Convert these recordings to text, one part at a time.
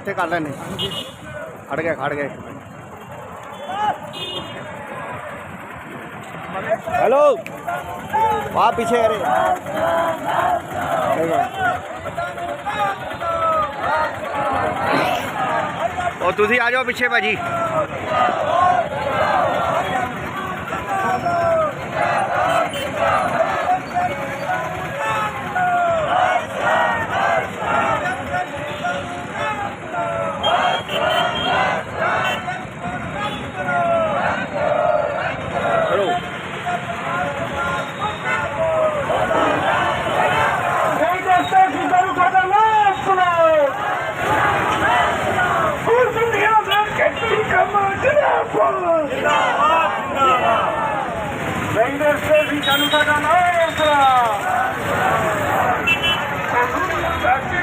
ਇੱਥੇ ਕਰ ਲੈਣੇ ਖੜ ਗਏ ਖੜ ਗਏ ਹੈਲੋ ਆ ਪਿੱਛੇ ਅਰੇ ਉਹ ਤੁਸੀਂ ਆ ਜਾਓ ਪਿੱਛੇ ਭਾਜੀ ਚਲੋ ਨਹੀਂ ਦੱਸਦਾ ਕਿ ਤੁਹਾਨੂੰ ਸਾਡਾ ਨਾਮ ਸੁਣਾਓ ਉਸ ਦੁਨੀਆ ਦਾ ਕਿੱਥੇ ਕੰਮ ਜਨਾਬਾ ਜਿੰਦਾਬਾਦ ਜਿੰਦਾਬਾਦ ਨਹੀਂ ਦੱਸਦਾ ਕਿ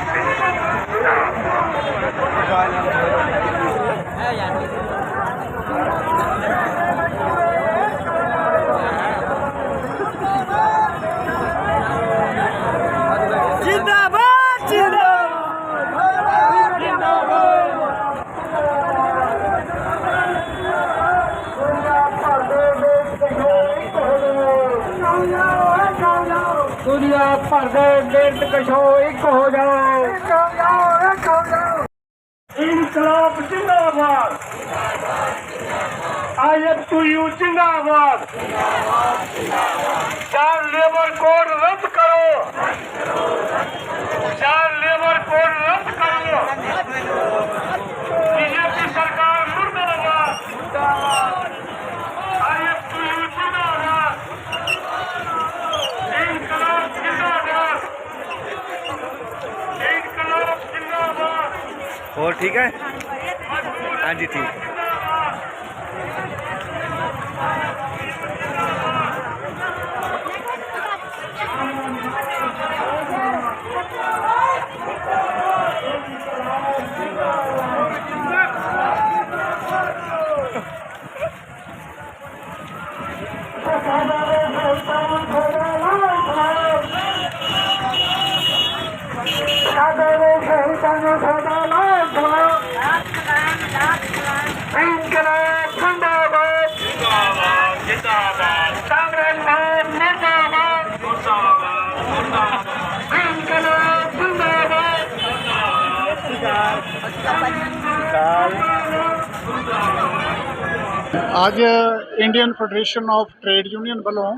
ਦੁਨੀਆ ਭਰ ਦੇ ਮਿੰਟ ਕਸ਼ੋ ਇੱਕ ਹੋ ਜਾਓ ਇੱਕ ਹੋ ਜਾਓ ਇੱਕ ਹੋ ਜਾਓ ਇਨਕਲਾਬ ਜਿੰਦਾਬਾਦ ਆਇਤ ਟੂ ਯੂ ਜਿੰਦਾਬਾਦ ਚਾਰ ਲੇਬਰ ਕੋਡ ਰੱਦ ਕਰੋ ਚਾਰ ਲੇਬਰ ਕੋਡ ਰੱਦ ਕਰੋ बीजेपी सरकार मुर्दाबाद ਹੋਰ ਠੀਕ ਹੈ ਹਾਂਜੀ ਠੀਕ ਸਾਡੇ ਦੇ ਸ਼ਹੀਦਾਂ ਨੂੰ ਸਾਡਾ ਇਨਕਲਾਬ ਜਿੰਦਾਬਾਦ ਜਿੰਦਾਬਾਦ ਜਿੰਦਾਬਾਦ ਕਾਂਗਰਸ ਪਾਰਟੀ ਮੁਰਦਾਬਾਦ ਮੁਰਦਾਬਾਦ ਮੁਰਦਾਬਾਦ ਇਨਕਲਾਬ ਜਿੰਦਾਬਾਦ ਅੱਜ Indian federation of trade union ਵੱਲੋਂ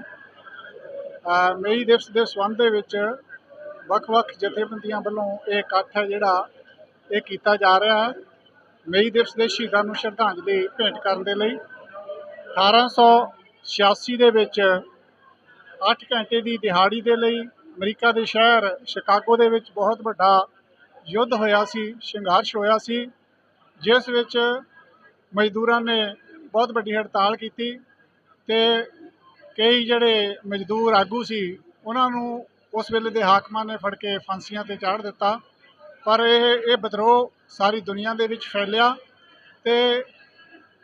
ਮਈ ਦਿਵਸ ਦੇ ਸੰਬੰਧ ਦੇ ਵਿੱਚ ਵੱਖ-ਵੱਖ ਜਥੇਬੰਦੀਆਂ ਵੱਲੋਂ ਇਹ ਇਕੱਠ ਹੈ ਜਿਹੜਾ ਇਹ ਕੀਤਾ ਜਾ ਰਿਹਾ ਹੈ। ਮਈ ਦਿਵਸ ਦੇ ਸ਼ਹੀਦਾਂ ਨੂੰ ਸ਼ਰਧਾਂਜਲੀ ਭੇਂਟ ਕਰਨ ਦੇ ਲਈ 1886 ਦੇ ਵਿੱਚ 8 ਘੰਟੇ ਦੀ ਦਿਹਾੜੀ ਦੇ ਲਈ ਅਮਰੀਕਾ ਦੇ ਸ਼ਹਿਰ ਸ਼ਿਕਾਗੋ ਦੇ ਵਿੱਚ ਬਹੁਤ ਵੱਡਾ ਯੁੱਧ ਹੋਇਆ ਸੀ, ਸੰਘਰਸ਼ ਹੋਇਆ ਸੀ, ਜਿਸ ਵਿੱਚ ਮਜ਼ਦੂਰਾਂ ਨੇ ਬਹੁਤ ਵੱਡੀ ਹੜਤਾਲ ਕੀਤੀ ਤੇ ਕਈ ਜਿਹੜੇ ਮਜ਼ਦੂਰ ਆਗੂ ਸੀ, ਉਹਨਾਂ ਨੂੰ ਉਸ ਵੇਲੇ ਦੇ ਹਾਕਮਾਂ ਨੇ ਫੜ ਕੇ ਫਾਂਸੀਆਂ ਤੇ ਚਾੜ ਦਿੱਤਾ। ਪਰ ਇਹ ਇਹ ਵਿਦਰੋਹ ਸਾਰੀ ਦੁਨੀਆ ਦੇ ਵਿੱਚ ਫੈਲਿਆ ਤੇ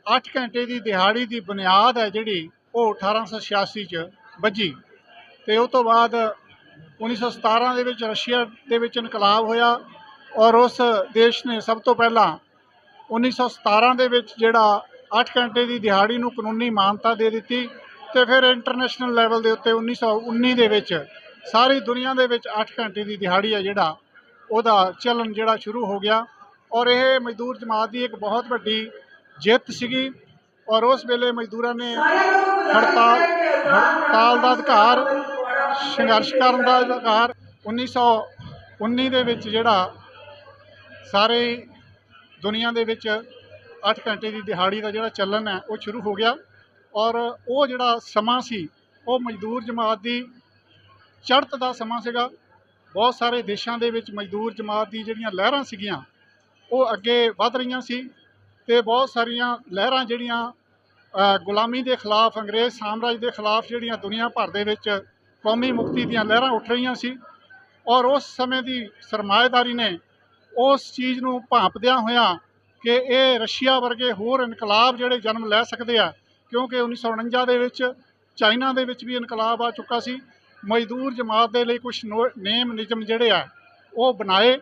8 ਘੰਟੇ ਦੀ ਦਿਹਾੜੀ ਦੀ ਬੁਨਿਆਦ ਹੈ ਜਿਹੜੀ ਉਹ 1886 ਚ ਵੱਜੀ ਤੇ ਉਹ ਤੋਂ ਬਾਅਦ 1917 ਦੇ ਵਿੱਚ ਰਸ਼ੀਆ ਦੇ ਵਿੱਚ ਇਨਕਲਾਬ ਹੋਇਆ ਔਰ ਉਸ ਦੇਸ਼ ਨੇ ਸਭ ਤੋਂ ਪਹਿਲਾਂ 1917 ਦੇ ਵਿੱਚ ਜਿਹੜਾ 8 ਘੰਟੇ ਦੀ ਦਿਹਾੜੀ ਨੂੰ ਕਾਨੂੰਨੀ ਮਾਨਤਾ ਦੇ ਦਿੱਤੀ ਤੇ ਫਿਰ ਇੰਟਰਨੈਸ਼ਨਲ ਲੈਵਲ ਦੇ ਉੱਤੇ 1919 ਦੇ ਵਿੱਚ ਸਾਰੀ ਦੁਨੀਆ ਦੇ ਵਿੱਚ 8 ਘੰਟੇ ਦੀ ਦਿਹਾੜੀ ਹੈ ਜਿਹੜਾ ਉਹਦਾ ਚੱਲਣ ਜਿਹੜਾ ਸ਼ੁਰੂ ਹੋ ਗਿਆ ਔਰ ਇਹ ਮਜ਼ਦੂਰ ਜਮਾਤ ਦੀ ਇੱਕ ਬਹੁਤ ਵੱਡੀ ਜਿੱਤ ਸੀਗੀ ਔਰ ਉਸ ਵੇਲੇ ਮਜ਼ਦੂਰਾਂ ਨੇ ਹੜਤਾਲ ਹੜਤਾਲ ਦਾ ਅਧਿਕਾਰ, ਸੰਘਰਸ਼ ਕਰਨ ਦਾ ਅਧਿਕਾਰ 1919 ਦੇ ਵਿੱਚ ਜਿਹੜਾ ਸਾਰੇ ਦੁਨੀਆ ਦੇ ਵਿੱਚ 8 ਘੰਟੇ ਦੀ ਦਿਹਾੜੀ ਦਾ ਜਿਹੜਾ ਚੱਲਣ ਹੈ, ਉਹ ਸ਼ੁਰੂ ਹੋ ਗਿਆ ਔਰ ਉਹ ਜਿਹੜਾ ਸਮਾਂ ਸੀ, ਉਹ ਮਜ਼ਦੂਰ ਜਮਾਤ ਦੀ ਚੜ੍ਹਤ ਦਾ ਸਮਾਂ ਸੀਗਾ। ਬਹੁਤ ਸਾਰੇ ਦੇਸ਼ਾਂ ਦੇ ਵਿੱਚ ਮਜ਼ਦੂਰ ਜਮਾਤ ਦੀ ਜਿਹੜੀਆਂ ਲਹਿਰਾਂ ਸੀਗੀਆਂ, ਉਹ ਅੱਗੇ ਵੱਧ ਰਹੀਆਂ ਸੀ ਤੇ ਬਹੁਤ ਸਾਰੀਆਂ ਲਹਿਰਾਂ ਜਿਹੜੀਆਂ ਗੁਲਾਮੀ ਦੇ ਖਿਲਾਫ, ਅੰਗਰੇਜ਼ ਸਾਮਰਾਜ ਦੇ ਖਿਲਾਫ ਜਿਹੜੀਆਂ ਦੁਨੀਆ ਭਰ ਦੇ ਵਿੱਚ ਕੌਮੀ ਮੁਕਤੀ ਦੀਆਂ ਲਹਿਰਾਂ ਉੱਠ ਰਹੀਆਂ ਸੀ ਔਰ ਉਸ ਸਮੇਂ ਦੀ ਸਰਮਾਏਦਾਰੀ ਨੇ ਉਸ ਚੀਜ਼ ਨੂੰ ਭਾਂਪਦਿਆਂ ਹੋਇਆਂ ਕਿ ਇਹ ਰਸ਼ੀਆ ਵਰਗੇ ਹੋਰ ਇਨਕਲਾਬ ਜਿਹੜੇ ਜਨਮ ਲੈ ਸਕਦੇ ਆ, ਕਿਉਂਕਿ 1949 ਦੇ ਵਿੱਚ ਚਾਈਨਾ ਦੇ ਵਿੱਚ ਵੀ ਇਨਕਲਾਬ ਆ ਚੁੱਕਾ ਸੀ ਮਜ਼ਦੂਰ ਜਮਾਤ ਦੇ ਲਈ ਕੁਝ ਨੇਮ ਨਿਯਮ ਜਿਹੜੇ ਆ, ਉਹ ਬਣਾਏ,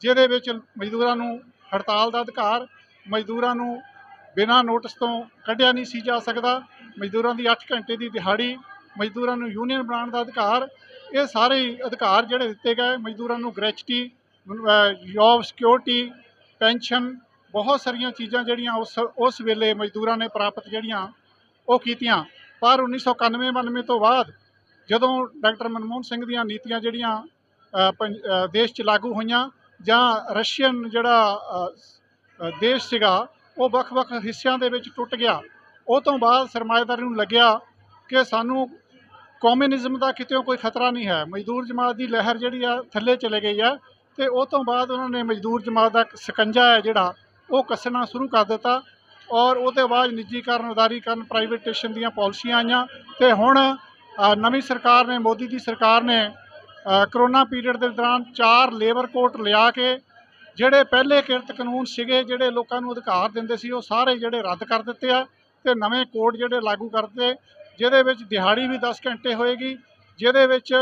ਜਿਹਦੇ ਵਿੱਚ ਮਜ਼ਦੂਰਾਂ ਨੂੰ ਹੜਤਾਲ ਦਾ ਅਧਿਕਾਰ, ਮਜ਼ਦੂਰਾਂ ਨੂੰ ਬਿਨਾਂ ਨੋਟਿਸ ਤੋਂ ਕੱਢਿਆ ਨਹੀਂ ਸੀ ਜਾ ਸਕਦਾ, ਮਜ਼ਦੂਰਾਂ ਦੀ 8 ਘੰਟੇ ਦੀ ਦਿਹਾੜੀ, ਮਜ਼ਦੂਰਾਂ ਨੂੰ ਯੂਨੀਅਨ ਬਣਾਉਣ ਦਾ ਅਧਿਕਾਰ, ਇਹ ਸਾਰੇ ਅਧਿਕਾਰ ਜਿਹੜੇ ਦਿੱਤੇ ਗਏ, ਮਜ਼ਦੂਰਾਂ ਨੂੰ ਗ੍ਰੈਚੁਟੀ ਜੌਬ ਸਿਕਿਉਰਿਟੀ ਪੈਨਸ਼ਨ ਬਹੁਤ ਸਾਰੀਆਂ ਚੀਜ਼ਾਂ ਜਿਹੜੀਆਂ ਉਸ ਉਸ ਵੇਲੇ ਮਜ਼ਦੂਰਾਂ ਨੇ ਪ੍ਰਾਪਤ ਜਿਹੜੀਆਂ ਉਹ ਕੀਤੀਆਂ। ਪਰ 1991 92 ਤੋਂ ਬਾਅਦ ਜਦੋਂ ਡਾਕਟਰ ਮਨਮੋਹਨ ਸਿੰਘ ਦੀਆਂ ਨੀਤੀਆਂ ਜਿਹੜੀਆਂ ਅ, ਦੇਸ਼ 'ਚ ਲਾਗੂ ਹੋਈਆਂ ਜਾਂ ਰਸ਼ੀਅਨ ਜਿਹੜਾ ਦੇਸ਼ ਸੀਗਾ ਉਹ ਵੱਖ-ਵੱਖ ਹਿੱਸਿਆਂ ਦੇ ਵਿੱਚ ਟੁੱਟ ਗਿਆ। ਉਹ ਤੋਂ ਬਾਅਦ ਸਰਮਾਏਦਾਰੀ ਨੂੰ ਲੱਗਿਆ ਕਿ ਸਾਨੂੰ ਕਮਿਊਨਿਜ਼ਮ ਦਾ ਕਿਤੇ ਕੋਈ ਖਤਰਾ ਨਹੀਂ ਹੈ। ਮਜ਼ਦੂਰ ਜਮਾਤ ਦੀ ਲਹਿਰ ਜਿਹੜੀ ਆ ਥੱਲੇ ਚਲੇ ਗਈ ਆ ਤੇ ਉਹ ਤੋਂ ਬਾਅਦ ਉਹਨਾਂ ਨੇ ਮਜ਼ਦੂਰ ਜਮਾਤ ਦਾ ਸਕੰਜਾ ਹੈ ਜਿਹੜਾ ਉਹ ਕੱਸਣਾ ਸ਼ੁਰੂ ਕਰ ਦਿੱਤਾ ਔਰ ਉਹਦੇ ਬਾਅਦ ਨਿੱਜੀਕਰਨ ਉਦਾਰੀਕਰਨ ਪ੍ਰਾਈਵੇਟੇਸ਼ਨ ਦੀਆਂ ਪਾਲਿਸੀਆਂ ਆਈਆਂ ਤੇ ਹੁਣ ਨਵੀਂ ਸਰਕਾਰ ਨੇ, ਮੋਦੀ ਦੀ ਸਰਕਾਰ ਨੇ ਕਰੋਨਾ ਪੀਰੀਅਡ ਦੇ ਦੌਰਾਨ ਚਾਰ ਲੇਬਰ ਕੋਰਟ ਲਿਆ ਕੇ, ਜਿਹੜੇ ਪਹਿਲੇ ਕਿਰਤ ਕਾਨੂੰਨ ਸੀਗੇ, ਜਿਹੜੇ ਲੋਕਾਂ ਨੂੰ ਅਧਿਕਾਰ ਦਿੰਦੇ ਸੀ, ਉਹ ਸਾਰੇ ਜਿਹੜੇ ਰੱਦ ਕਰ ਦਿੱਤੇ ਆ ਤੇ ਨਵੇਂ ਕੋਡ ਜਿਹੜੇ ਲਾਗੂ ਕਰਤੇ ਜਿਹਦੇ ਵਿੱਚ ਦਿਹਾੜੀ ਵੀ 10 ਘੰਟੇ ਹੋਏਗੀ, ਜਿਹਦੇ ਵਿੱਚ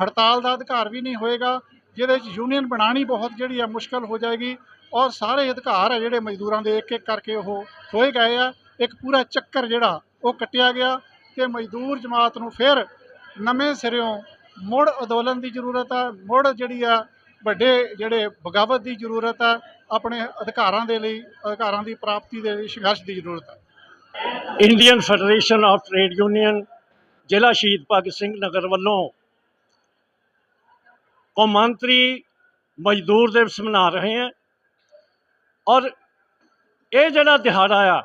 ਹੜਤਾਲ ਦਾ ਅਧਿਕਾਰ ਵੀ ਨਹੀਂ ਹੋਏਗਾ, ਜਿਹਦੇ ਵਿੱਚ ਯੂਨੀਅਨ ਬਣਾਉਣੀ ਬਹੁਤ ਜਿਹੜੀ ਆ ਮੁਸ਼ਕਲ ਹੋ ਜਾਏਗੀ, ਔਰ ਸਾਰੇ ਅਧਿਕਾਰ ਆ ਜਿਹੜੇ ਮਜ਼ਦੂਰਾਂ ਦੇ ਇੱਕ ਇੱਕ ਕਰਕੇ ਉਹ ਖੋਏ ਗਏ ਆ, ਇੱਕ ਪੂਰਾ ਚੱਕਰ ਜਿਹੜਾ ਉਹ ਕੱਟਿਆ ਗਿਆ ਕਿ ਮਜ਼ਦੂਰ ਜਮਾਤ ਨੂੰ ਫਿਰ ਨਵੇਂ ਸਿਰਿਓਂ ਮੁੜ ਅੰਦੋਲਨ ਦੀ ਜ਼ਰੂਰਤ ਆ, ਮੁੜ ਜਿਹੜੀ ਆ ਵੱਡੇ ਜਿਹੜੇ ਬਗਾਵਤ ਦੀ ਜ਼ਰੂਰਤ ਆ, ਆਪਣੇ ਅਧਿਕਾਰਾਂ ਦੇ ਲਈ, ਅਧਿਕਾਰਾਂ ਦੀ ਪ੍ਰਾਪਤੀ ਦੇ ਲਈ ਸੰਘਰਸ਼ ਦੀ ਜ਼ਰੂਰਤ ਆ। Indian federation of trade union ਜ਼ਿਲ੍ਹਾ ਸ਼ਹੀਦ ਭਗਤ ਸਿੰਘ ਨਗਰ ਵੱਲੋਂ ਕੌਮਾਂਤਰੀ ਮਜ਼ਦੂਰ ਦਿਵਸ ਮਨਾ ਰਹੇ ਹਾਂ ਔਰ ਇਹ ਜਿਹੜਾ ਦਿਹਾੜਾ ਆ,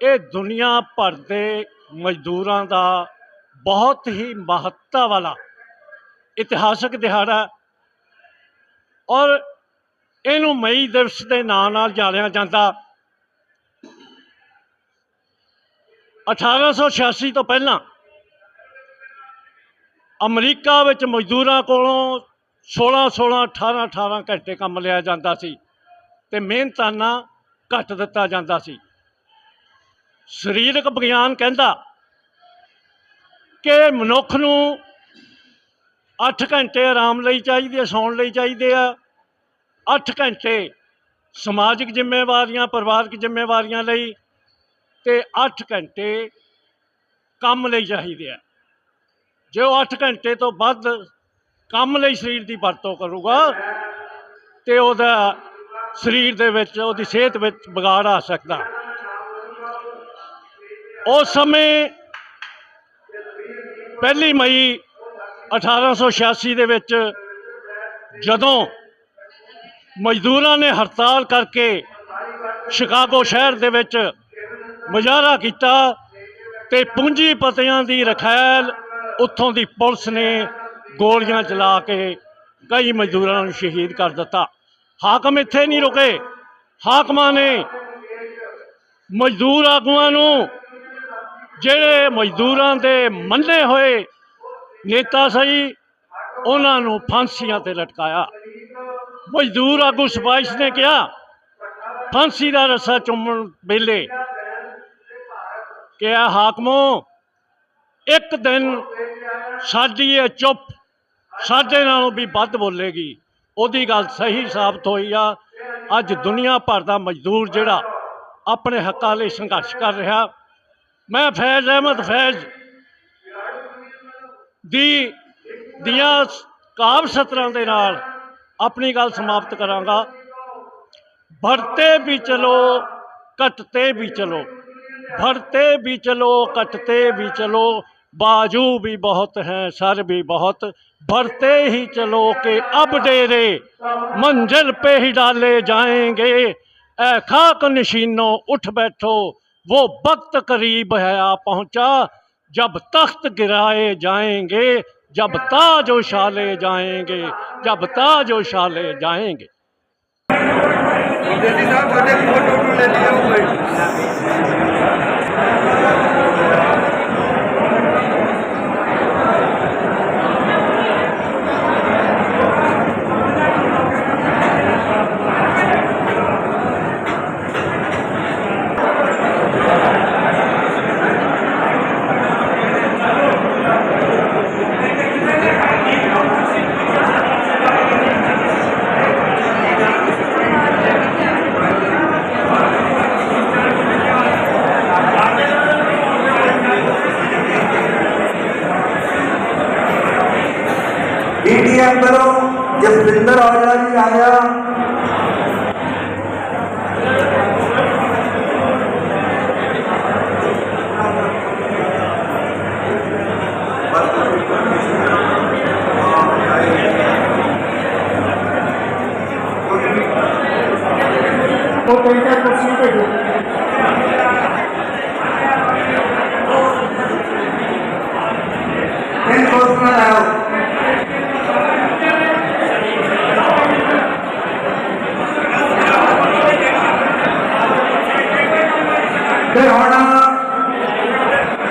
ਇਹ ਦੁਨੀਆ ਭਰ ਦੇ ਮਜ਼ਦੂਰਾਂ ਦਾ ਬਹੁਤ ਹੀ ਮਹੱਤਤਾ ਵਾਲਾ ਇਤਿਹਾਸਕ ਦਿਹਾੜਾ ਔਰ ਇਹਨੂੰ ਮਈ ਦਿਵਸ ਦੇ ਨਾਂ ਨਾਲ ਜਾਣਿਆ ਜਾਂਦਾ। 1886 ਤੋਂ ਪਹਿਲਾਂ ਅਮਰੀਕਾ ਵਿੱਚ ਮਜ਼ਦੂਰਾਂ ਕੋਲੋਂ 16 16 18 18 ਘੰਟੇ ਕੰਮ ਲਿਆ ਜਾਂਦਾ ਸੀ ਤੇ ਮਿਹਨਤਾਨਾ ਘੱਟ ਦਿੱਤਾ ਜਾਂਦਾ ਸੀ। ਸਰੀਰਕ ਵਿਗਿਆਨ ਕਹਿੰਦਾ ਕਿ ਮਨੁੱਖ ਨੂੰ 8 ਘੰਟੇ ਆਰਾਮ ਲਈ ਚਾਹੀਦੇ ਆ, ਸੌਣ ਲਈ ਚਾਹੀਦੇ ਆ। 8 ਘੰਟੇ ਸਮਾਜਿਕ ਜ਼ਿੰਮੇਵਾਰੀਆਂ, ਪਰਿਵਾਰਕ ਜ਼ਿੰਮੇਵਾਰੀਆਂ ਲਈ ਤੇ 8 ਘੰਟੇ ਕੰਮ ਲਈ ਚਾਹੀਦੇ ਆ। ਜੇ ਉਹ 8 ਘੰਟੇ ਤੋਂ ਵੱਧ ਕੰਮ ਲਈ ਸਰੀਰ ਦੀ ਵਰਤੋਂ ਕਰੂਗਾ, ਤੇ ਉਹਦਾ ਸਰੀਰ ਦੇ ਵਿੱਚ, ਉਹਦੀ ਸਿਹਤ ਵਿੱਚ ਵਿਗਾੜ ਆ ਸਕਦਾ। ਉਸ ਸਮੇਂ ਪਹਿਲੀ ਮਈ 1886 ਦੇ ਵਿੱਚ ਜਦੋਂ ਮਜ਼ਦੂਰਾਂ ਨੇ ਹੜਤਾਲ ਕਰਕੇ ਸ਼ਿਕਾਗੋ ਸ਼ਹਿਰ ਦੇ ਵਿੱਚ ਮੁਜ਼ਾਹਰਾ ਕੀਤਾ ਤੇ ਪੂੰਜੀਪਤੀਆਂ ਦੀ ਰਖੈਲ ਉੱਥੋਂ ਦੀ ਪੁਲਿਸ ਨੇ ਗੋਲੀਆਂ ਚਲਾ ਕੇ ਕਈ ਮਜ਼ਦੂਰਾਂ ਨੂੰ ਸ਼ਹੀਦ ਕਰ ਦਿੱਤਾ। ਹਾਕਮ ਇੱਥੇ ਨਹੀਂ ਰੁਕੇ। ਹਾਕਮਾਂ ਨੇ ਮਜ਼ਦੂਰ ਆਗੂਆਂ ਨੂੰ ਜਿਹੜੇ ਮਜ਼ਦੂਰਾਂ ਦੇ ਮੰਨੇ ਹੋਏ ਨੇਤਾ ਸਹੀ, ਉਹਨਾਂ ਨੂੰ ਫਾਂਸੀਆਂ ਤੇ ਲਟਕਾਇਆ। ਮਜ਼ਦੂਰ ਆਗੂ ਸਿਪਾਹੀਸ਼ ਨੇ ਕਿਹਾ, ਫਾਂਸੀ ਦਾ ਰੱਸਾ ਚੁੰਮਣ ਵੇਲੇ ਕਿ ਆ ਹਾਕਮੋ, ਇੱਕ ਦਿਨ ਸਾਡੀ ਇਹ ਚੁੱਪ ਸਾਡੇ ਨਾਲੋਂ ਵੀ ਵੱਧ ਬੋਲੇਗੀ। ਉਹਦੀ ਗੱਲ ਸਹੀ ਸਾਬਤ ਹੋਈ ਆ। ਅੱਜ ਦੁਨੀਆ ਭਰ ਦਾ ਮਜ਼ਦੂਰ ਜਿਹੜਾ ਆਪਣੇ ਹੱਕਾਂ ਲਈ ਸੰਘਰਸ਼ ਕਰ ਰਿਹਾ ਮੈਂ ਫੈਜ਼ ਅਹਿਮਦ ਫੈਜ਼ ਦੀ ਦੀਆਂ ਕਾਵ ਸਤਰਾਂ ਦੇ ਨਾਲ ਆਪਣੀ ਗੱਲ ਸਮਾਪਤ ਕਰਾਂਗਾ बढ़ते भी चलो कटते भी चलो बढ़ते भी चलो कटते भी चलो बाजू भी बहुत हैं सर भी बहुत बढ़ते ही चलो कि अब डेरे मंजिल पे ही डाले जाएंगे ऐ खाक नशीनों उठ बैठो वो वक्त करीब है आ पहुँचा। जब तख्त गिराए जाएँगे, जब ताज उछाले जाएँगे, जब ताज उछाले जाएँगे। ਸਾਹਿਬ ਸਾਡੇ ਫੋਟੋ ਨੂੰ ਲੈ ਲਿਆ ਹੋਏ ਡੀਟੀਐਮ ਵੱਲੋਂ ਜਸਵਿੰਦਰ ਔਜਲਾ ਜੀ ਆਇਆ ਉਹ ਕਹਿੰਦਾ ਕੁਰਸੀ ਭੇਜੋ ਇਨ ਪਰਸਨਲ ਆਓ ਤੇ ਹੁਣ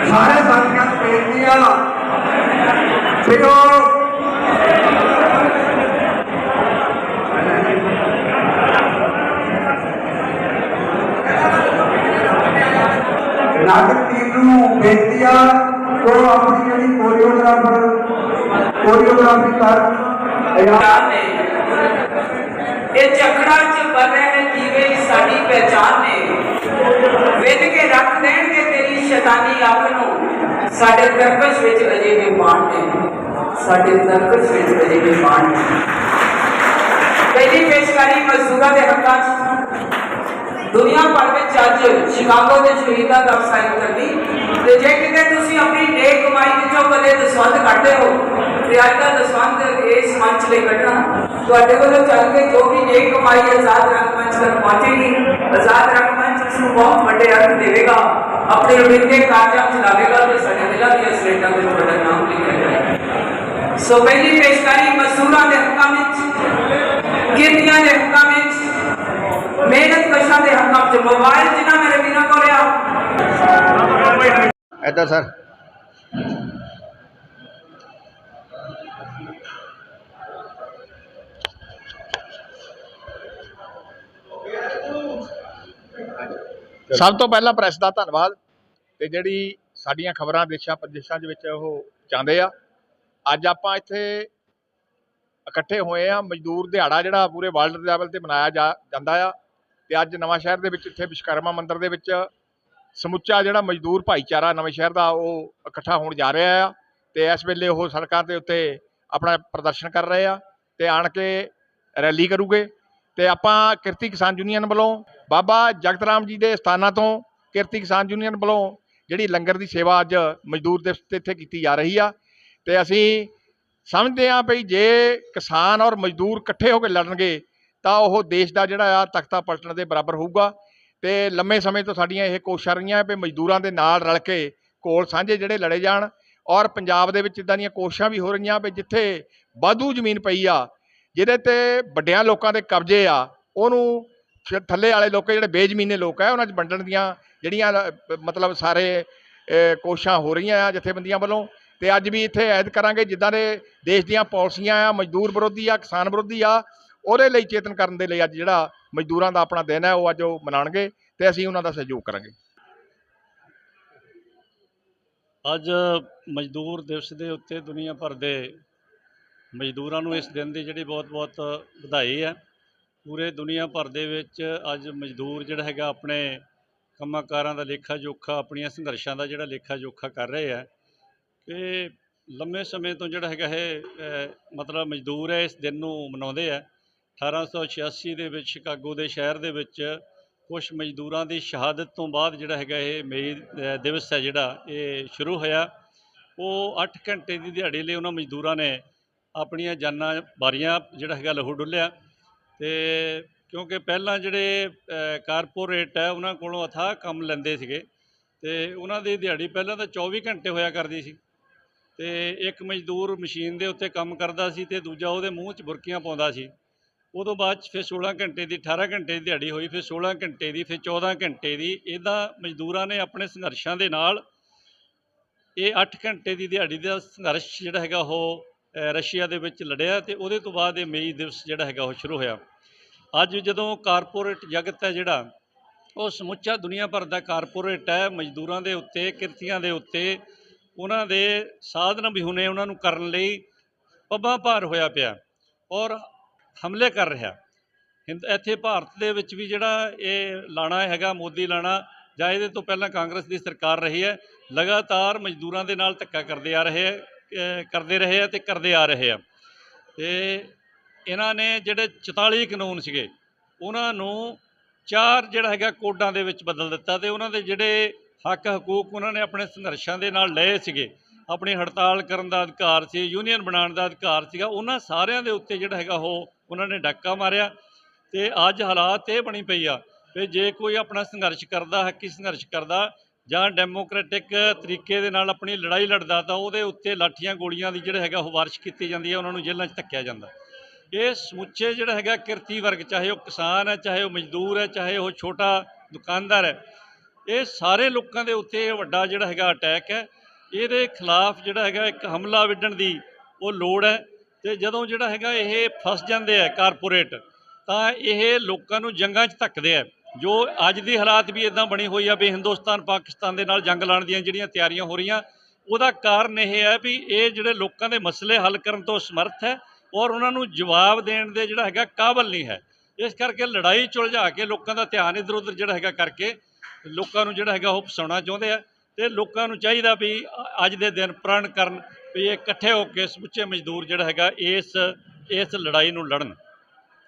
ਸਾਰੇ ਸਾਥੀਆਂ ਨੂੰ ਬੇਨਤੀ ਆ ਕਿ ਉਹ ਨਾਟਕ ਟੀਮ ਨੂੰ ਬੇਨਤੀ ਆ ਕਿ ਉਹ ਆਪਣੀ ਜਿਹੜੀ ਕੋਰੀਓਗ੍ਰਾਫਰ ਕੋਰੀਓਗ੍ਰਾਫੀ ਕਰ ਪਹਿਚਾਨ ਨੇ ਇਹ ਚ ਬਣੇ ਨੇ ਜੀਵੇ ਸਾਡੀ ਪਹਿਚਾਨ ਨੇ? ਵਿਦ ਕੇ ਰੱਖ ਦੇਣਗੇ ਤੇਰੀ ਸ਼ੈਤਾਨੀ ਅੱਖ ਨੂੰ। ਸਾਡੇ ਤਰਕਸ਼ ਵਿੱਚ ਅਜੇ ਵੀ ਮਾਣ ਨੇ। ਸਾਡੇ ਤਰਕਸ਼ ਵਿੱਚ ਅਜੇ ਵੀ ਮਾਣ ਨੇ। ਪਹਿਲੀ ਪੇਸ਼ਕਾਰੀ ਮਜ਼ਦੂਰਾਂ ਦੇ ਹੱਕਾਂ 'ਚ। ਦੁਨੀਆ ਭਰ ਵਿੱਚ ਅੱਜ ਸ਼ਿਕਾਗੋ ਦੇ ਸ਼ਹੀਦਾਂ ਦਾ ਅਫਸਾਈ ਕਰਦੀ। ਤੇ ਜੇ ਕਿਤੇ ਤੁਸੀਂ ਆਪਣੀ ਨੇਕ ਕਮਾਈ ਵਿੱਚੋਂ ਕਦੇ ਦਸਵੰਦ ਕੱਢਦੇ ਹੋ, ਤੇ ਅੱਜ ਦਾ ਦਸਵੰਦ ਇਸ ਮੰਚ ਲਈ ਕੱਢਣਾ। ਤੁਹਾਡੇ ਵੱਲੋਂ ਚੱਲ ਕੇ ਜੋ ਵੀ ਨੇਕ ਕਮਾਈ ਆਜ਼ਾਦ ਰੰਗ ਮੰਚ ਤੱਕ ਪਹੁੰਚੇਗੀ। ਆਜ਼ਾਦ ਰੰਗ ਮੰਚ ਇਸ ਨੂੰ ਬਹੁਤ ਵੱਡੇ ਅਰਥ ਦੇਵੇਗਾ। ਆਪਣੇ ਅਮਰੀਕੇ ਕਾਰਜਾਂ ਚ ਲਾਵੇਗਾ ਤੇ ਸਾਡੇ ਦਿਲਾਂ ਦੀਆਂ ਸਲੇਟਾਂ ਤੇ ਤੁਹਾਡਾ ਨਾਮ ਲਿਖਿਆ ਜਾਏਗਾ। ਸੋ ਪਹਿਲੀ ਪੇਸ਼ਕਾਰੀ ਮਜ਼ਦੂਰਾਂ ਦੇ ਹੱਕਾਂ ਵਿੱਚ, ਕਿਰਤੀਆਂ ਦੇ ਹੱਕਾਂ ਵਿੱਚ, ਮਿਹਨਤ ਕਸ਼ਾਂ ਦੇ ਹੱਕਾਂ ਵਿੱਚ, ਮੋਬਾਈਲ ਜਿਨ੍ਹਾਂ ਮੇਰੇ ਵੀਰਾਂ ਕੋਲ ਆ ਐਦਾਂ ਸਭ ਤੋਂ ਪਹਿਲਾਂ ਪ੍ਰੈਸ ਦਾ ਧੰਨਵਾਦ ਤੇ ਜਿਹੜੀ ਸਾਡੀਆਂ ਖਬਰਾਂ ਦੇਸ਼ਾਂ ਪ੍ਰਦੇਸ਼ਾਂ ਦੇ ਵਿੱਚ ਉਹ ਜਾਂਦੇ ਆ। ਅੱਜ ਆਪਾਂ ਇੱਥੇ ਇਕੱਠੇ ਹੋਏ ਆ। ਮਜ਼ਦੂਰ ਦਿਹਾੜਾ ਜਿਹੜਾ ਪੂਰੇ ਵਰਲਡ ਲੈਵਲ ਤੇ ਮਨਾਇਆ ਜਾ ਜਾਂਦਾ ਆ ਤੇ ਅੱਜ ਨਵਾਂ ਸ਼ਹਿਰ ਦੇ ਵਿੱਚ ਇੱਥੇ ਵਿਸ਼ਵਕਰਮਾ ਮੰਦਿਰ ਦੇ ਵਿੱਚ ਸਮੁੱਚਾ ਜਿਹੜਾ ਮਜ਼ਦੂਰ ਭਾਈਚਾਰਾ ਨਵੇਂ ਸ਼ਹਿਰ ਦਾ ਉਹ ਇਕੱਠਾ ਹੋਣ ਜਾ ਰਿਹਾ ਆ ਤੇ ਇਸ ਵੇਲੇ ਉਹ ਸੜਕਾਂ ਦੇ ਉੱਤੇ ਆਪਣਾ ਪ੍ਰਦਰਸ਼ਨ ਕਰ ਰਹੇ ਆ ਤੇ ਆਣ ਕੇ ਰੈਲੀ ਕਰੂਗੇ। ਤੇ ਆਪਾਂ ਕਿਰਤੀ ਕਿਸਾਨ ਯੂਨੀਅਨ ਵੱਲੋਂ ਬਾਬਾ ਜਗਤ ਰਾਮ ਜੀ ਦੇ ਸਥਾਨਾਂ ਤੋਂ ਕਿਰਤੀ ਕਿਸਾਨ ਯੂਨੀਅਨ ਵੱਲੋਂ ਜਿਹੜੀ ਲੰਗਰ ਦੀ ਸੇਵਾ ਅੱਜ ਮਜ਼ਦੂਰ ਦਿਵਸ ਤੇ ਇੱਥੇ ਕੀਤੀ ਜਾ ਰਹੀ ਆ। ਤੇ ਅਸੀਂ ਸਮਝਦੇ ਹਾਂ ਭਈ ਜੇ ਕਿਸਾਨ ਔਰ ਮਜ਼ਦੂਰ ਇਕੱਠੇ ਹੋ ਕੇ ਲੜਨਗੇ, ਤਾਂ ਉਹ ਦੇਸ਼ ਦਾ ਜਿਹੜਾ ਆ ਤਖਤਾ ਪਲਟਣ ਦੇ ਬਰਾਬਰ ਹੋਊਗਾ। ਤੇ ਲੰਮੇ ਸਮੇਂ ਤੋਂ ਸਾਡੀਆਂ ਇਹ ਕੋਸ਼ਿਸ਼ਾਂ ਰਹੀਆਂ ਵੀ ਮਜ਼ਦੂਰਾਂ ਦੇ ਨਾਲ ਰਲ ਕੇ ਕੋਲ ਸਾਂਝੇ ਜਿਹੜੇ ਲੜੇ ਜਾਣ। ਔਰ ਪੰਜਾਬ ਦੇ ਵਿੱਚ ਇਦਾਂ ਦੀਆਂ ਕੋਸ਼ਿਸ਼ਾਂ ਵੀ ਹੋ ਰਹੀਆਂ ਵੀ ਜਿੱਥੇ ਵਾਧੂ ਜ਼ਮੀਨ ਪਈ ਆ ਜਿਹਦੇ ਤੇ ਵੱਡਿਆਂ ਲੋਕਾਂ ਦੇ ਕਬਜ਼ੇ ਆ ਉਹਨੂੰ ਥੱਲੇ ਵਾਲੇ ਲੋਕ ਜਿਹੜੇ ਬੇਜ਼ਮੀਨੇ ਲੋਕ ਆ ਉਹਨਾਂ 'ਚ ਵੰਡਣ ਦੀਆਂ ਜਿਹੜੀਆਂ ਮਤਲਬ ਸਾਰੇ ਅ, ਕੋਸ਼ਿਸ਼ਾਂ ਹੋ ਰਹੀਆਂ ਆ ਜਥੇਬੰਦੀਆਂ ਵੱਲੋਂ। ਤੇ ਅੱਜ ਵੀ ਇੱਥੇ ਐਦ ਕਰਾਂਗੇ ਜਿੱਦਾਂ ਦੇ ਦੇਸ਼ ਦੀਆਂ ਪਾਲਿਸੀਆਂ ਆ ਮਜ਼ਦੂਰ ਵਿਰੋਧੀ ਆ ਕਿਸਾਨ ਵਿਰੋਧੀ ਆ ਉਹਦੇ ਲਈ ਚੇਤਨ ਕਰਨ ਦੇ ਲਈ ਅੱਜ ਜਿਹੜਾ ਮਜ਼ਦੂਰਾਂ ਦਾ ਆਪਣਾ ਦਿਨ ਹੈ ਉਹ ਅੱਜ ਉਹ ਮਨਾਉਣਗੇ ਤੇ ਅਸੀਂ ਉਹਨਾਂ ਦਾ ਸਹਿਯੋਗ ਕਰਾਂਗੇ। ਅੱਜ ਮਜ਼ਦੂਰ ਦਿਵਸ ਦੇ ਉੱਤੇ ਦੁਨੀਆ ਭਰ ਦੇ ਮਜ਼ਦੂਰਾਂ ਨੂੰ ਇਸ ਦਿਨ ਦੀ ਜਿਹੜੀ ਬਹੁਤ-ਬਹੁਤ ਵਧਾਈ ਹੈ। ਪੂਰੇ ਦੁਨੀਆ ਭਰ ਦੇ ਵਿੱਚ ਅੱਜ ਮਜ਼ਦੂਰ ਜਿਹੜਾ ਹੈਗਾ ਆਪਣੇ ਕੰਮਾਂ ਕਾਰਾਂ ਦਾ ਲੇਖਾ ਜੋਖਾ, ਆਪਣੀਆਂ ਸੰਘਰਸ਼ਾਂ ਦਾ ਜਿਹੜਾ ਲੇਖਾ ਜੋਖਾ ਕਰ ਰਹੇ ਆ ਕਿ ਲੰਮੇ ਸਮੇਂ ਤੋਂ ਜਿਹੜਾ ਹੈਗਾ ਇਹ ਮਤਲਬ ਮਜ਼ਦੂਰ ਹੈ, ਇਸ ਦਿਨ ਨੂੰ ਮਨਾਉਂਦੇ ਆ 1886 ਦੇ ਵਿੱਚ ਸ਼ਿਕਾਗੋ ਦੇ ਸ਼ਹਿਰ ਦੇ ਵਿੱਚ ਕੁਝ ਮਜ਼ਦੂਰਾਂ ਦੀ ਸ਼ਹਾਦਤ ਤੋਂ ਬਾਅਦ ਜਿਹੜਾ ਹੈਗਾ ਇਹ ਮਈ ਦਿਵਸ ਹੈ ਜਿਹੜਾ ਇਹ ਸ਼ੁਰੂ ਹੋਇਆ। ਉਹ 8 ਘੰਟੇ ਦੀ ਦਿਹਾੜੀ ਲਈ ਉਹਨਾਂ ਮਜ਼ਦੂਰਾਂ ਨੇ ਆਪਣੀਆਂ ਜਾਨਾਂ ਬਾਰੀਆਂ ਜਿਹੜਾ ਹੈਗਾ ਲਹੂ ਡੁੱਲਿਆ ਤੇ ਕਿਉਂਕਿ ਪਹਿਲਾਂ ਜਿਹੜੇ ਕਾਰਪੋਰੇਟ ਹੈ, ਉਹਨਾਂ ਕੋਲੋਂ ਅਥਾਹ ਕੰਮ ਲੈਂਦੇ ਸੀਗੇ ਤੇ ਉਹਨਾਂ ਦੀ ਦਿਹਾੜੀ ਪਹਿਲਾਂ ਤਾਂ 24 ਘੰਟੇ ਹੋਇਆ ਕਰਦੀ ਸੀ ਤੇ ਇੱਕ ਮਜ਼ਦੂਰ ਮਸ਼ੀਨ ਦੇ ਉੱਤੇ ਕੰਮ ਕਰਦਾ ਸੀ ਤੇ ਦੂਜਾ ਉਹਦੇ ਮੂੰਹ 'ਚ ਬੁਰਕੀਆਂ ਪਾਉਂਦਾ ਸੀ। ਉਦੋਂ ਬਾਅਦ 'ਚ ਫਿਰ 16 ਘੰਟੇ ਦੀ 18 ਘੰਟੇ ਦੀ ਦਿਹਾੜੀ ਹੋਈ, ਫਿਰ 16 ਘੰਟੇ ਦੀ, ਫਿਰ 14 ਘੰਟੇ ਦੀ ਇਦਾਂ ਮਜ਼ਦੂਰਾਂ ਨੇ ਆਪਣੇ ਸੰਘਰਸ਼ਾਂ ਦੇ ਨਾਲ ਇਹ 8 ਘੰਟੇ ਦੀ ਦਿਹਾੜੀ ਦਾ ਸੰਘਰਸ਼ ਜਿਹੜਾ ਹੈਗਾ ਉਹ ਰਸ਼ੀਆ ਦੇ ਵਿੱਚ ਲੜਿਆ ਤੇ ਉਹਦੇ ਤੋਂ ਬਾਅਦ ਇਹ ਮਈ ਦਿਵਸ ਜਿਹੜਾ ਹੈਗਾ ਉਹ ਸ਼ੁਰੂ ਹੋਇਆ। ਅੱਜ ਜਦੋਂ ਕਾਰਪੋਰੇਟ ਜਗਤ ਹੈ ਜਿਹੜਾ ਉਹ ਸਮੁੱਚਾ ਦੁਨੀਆ ਭਰ ਦਾ ਕਾਰਪੋਰੇਟ ਹੈ ਮਜ਼ਦੂਰਾਂ ਦੇ ਉੱਤੇ ਕਿਰਤੀਆਂ ਦੇ ਉੱਤੇ ਉਹਨਾਂ ਦੇ ਸਾਧਨ ਵਿਹੁਣੇ ਉਹਨਾਂ ਨੂੰ ਕਰਨ ਲਈ ਪੱਬਾਂ ਭਾਰ ਹੋਇਆ ਪਿਆ ਔਰ ਹਮਲੇ ਕਰ ਰਿਹਾ। ਹਿੰਦ ਇੱਥੇ ਭਾਰਤ ਦੇ ਵਿੱਚ ਵੀ ਜਿਹੜਾ ਇਹ ਲਾਣਾ ਹੈਗਾ ਮੋਦੀ ਲਾਣਾ ਜਾਂ ਇਹਦੇ ਤੋਂ ਪਹਿਲਾਂ ਕਾਂਗਰਸ ਦੀ ਸਰਕਾਰ ਰਹੀ ਹੈ ਲਗਾਤਾਰ ਮਜ਼ਦੂਰਾਂ ਦੇ ਨਾਲ ਧੱਕਾ ਕਰਦੇ ਆ ਰਹੇ ਹੈ, ਕਰਦੇ ਰਹੇ ਆ ਤੇ ਕਰਦੇ ਆ ਰਹੇ ਆ। ਤੇ ਇਹਨਾਂ ਨੇ ਜਿਹੜੇ 44 ਕਾਨੂੰਨ ਸੀਗੇ, ਉਹਨਾਂ ਨੂੰ ਚਾਰ ਜਿਹੜਾ ਹੈਗਾ ਕੋਡਾਂ ਦੇ ਵਿੱਚ ਬਦਲ ਦਿੱਤਾ ਤੇ ਉਹਨਾਂ ਦੇ ਜਿਹੜੇ ਹੱਕ, ਹਕੂਕ ਉਹਨਾਂ ਨੇ ਆਪਣੇ ਸੰਘਰਸ਼ਾਂ ਦੇ ਨਾਲ ਲਏ ਸੀਗੇ। ਆਪਣੀ ਹੜਤਾਲ ਕਰਨ ਦਾ ਅਧਿਕਾਰ ਸੀ, ਯੂਨੀਅਨ ਬਣਾਉਣ ਦਾ ਅਧਿਕਾਰ ਸੀਗਾ, ਉਹਨਾਂ ਸਾਰਿਆਂ ਦੇ ਉੱਤੇ ਜਿਹੜਾ ਹੈਗਾ ਉਹ ਉਹਨਾਂ ਨੇ ਡਾਕਾ ਮਾਰਿਆ ਤੇ ਅੱਜ ਹਾਲਾਤ ਇਹ ਬਣੀ ਪਈ ਆ ਵੀ ਜੇ ਕੋਈ ਆਪਣਾ ਸੰਘਰਸ਼ ਕਰਦਾ, ਹੱਕੀ ਸੰਘਰਸ਼ ਕਰਦਾ ਜਾਂ ਡੈਮੋਕ੍ਰੈਟਿਕ ਤਰੀਕੇ ਦੇ ਨਾਲ ਆਪਣੀ ਲੜਾਈ ਲੜਦਾ ਤਾਂ ਉਹਦੇ ਉੱਤੇ ਲਾਠੀਆਂ ਗੋਲੀਆਂ ਦੀ ਜਿਹੜਾ ਹੈਗਾ ਉਹ ਵਾਰਸ਼ ਕੀਤੀ ਜਾਂਦੀ ਹੈ, ਉਹਨਾਂ ਨੂੰ ਜੇਲ੍ਹਾਂ 'ਚ ਧੱਕਿਆ ਜਾਂਦਾ। ਇਹ ਸਮੁੱਚੇ ਜਿਹੜਾ ਹੈਗਾ ਕਿਰਤੀ ਵਰਗ, ਚਾਹੇ ਉਹ ਕਿਸਾਨ ਹੈ, ਚਾਹੇ ਉਹ ਮਜ਼ਦੂਰ ਹੈ, ਚਾਹੇ ਉਹ ਛੋਟਾ ਦੁਕਾਨਦਾਰ ਹੈ, ਇਹ ਸਾਰੇ ਲੋਕਾਂ ਦੇ ਉੱਤੇ ਵੱਡਾ ਜਿਹੜਾ ਹੈਗਾ ਅਟੈਕ ਹੈ। ਇਹਦੇ ਖਿਲਾਫ ਜਿਹੜਾ ਹੈਗਾ ਇੱਕ ਹਮਲਾ ਵਿੱਢਣ ਦੀ ਉਹ ਲੋੜ ਹੈ ਤੇ ਜਦੋਂ ਜਿਹੜਾ ਹੈਗਾ ਇਹ ਫਸ ਜਾਂਦੇ ਆ ਕਾਰਪੋਰੇਟ ਤਾਂ ਇਹ ਲੋਕਾਂ ਨੂੰ ਜੰਗਾਂ 'ਚ ਧੱਕਦੇ ਆ ਜੋ ਅੱਜ ਦੀ ਹਾਲਾਤ ਵੀ ਇਦਾਂ ਬਣੀ ਹੋਈ ਆ ਵੀ ਹਿੰਦੁਸਤਾਨ, ਪਾਕਿਸਤਾਨ ਦੇ ਨਾਲ ਜੰਗ ਲਾਉਣ ਦੀਆਂ ਜਿਹੜੀਆਂ ਤਿਆਰੀਆਂ ਹੋ ਰਹੀਆਂ, ਉਹਦਾ ਕਾਰਨ ਇਹ ਹੈ ਵੀ ਇਹ ਜਿਹੜੇ ਲੋਕਾਂ ਦੇ ਮਸਲੇ ਹੱਲ ਕਰਨ ਤੋਂ ਸਮਰਥ ਹੈ ਔਰ ਉਹਨਾਂ ਨੂੰ ਜਵਾਬ ਦੇਣ ਦੇ ਜਿਹੜਾ ਹੈਗਾ ਕਾਬਲ ਨਹੀਂ ਹੈ। ਇਸ ਕਰਕੇ ਲੜਾਈ ਚੁਲਝਾ ਕੇ ਲੋਕਾਂ ਦਾ ਧਿਆਨ ਇੱਧਰ ਉੱਧਰ ਜਿਹੜਾ ਹੈਗਾ ਕਰਕੇ ਲੋਕਾਂ ਨੂੰ ਜਿਹੜਾ ਹੈਗਾ ਉਹ ਫਸਾਉਣਾ ਚਾਹੁੰਦੇ ਆ ਤੇ ਲੋਕਾਂ ਨੂੰ ਚਾਹੀਦਾ ਵੀ ਅੱਜ ਦੇ ਦਿਨ ਪ੍ਰਣ ਕਰਨ ਵੀ ਇਹ ਇਕੱਠੇ ਹੋ ਕੇ ਸਮੁੱਚੇ ਮਜ਼ਦੂਰ ਜਿਹੜਾ ਹੈਗਾ ਇਸ ਇਸ ਲੜਾਈ ਨੂੰ ਲੜਨ।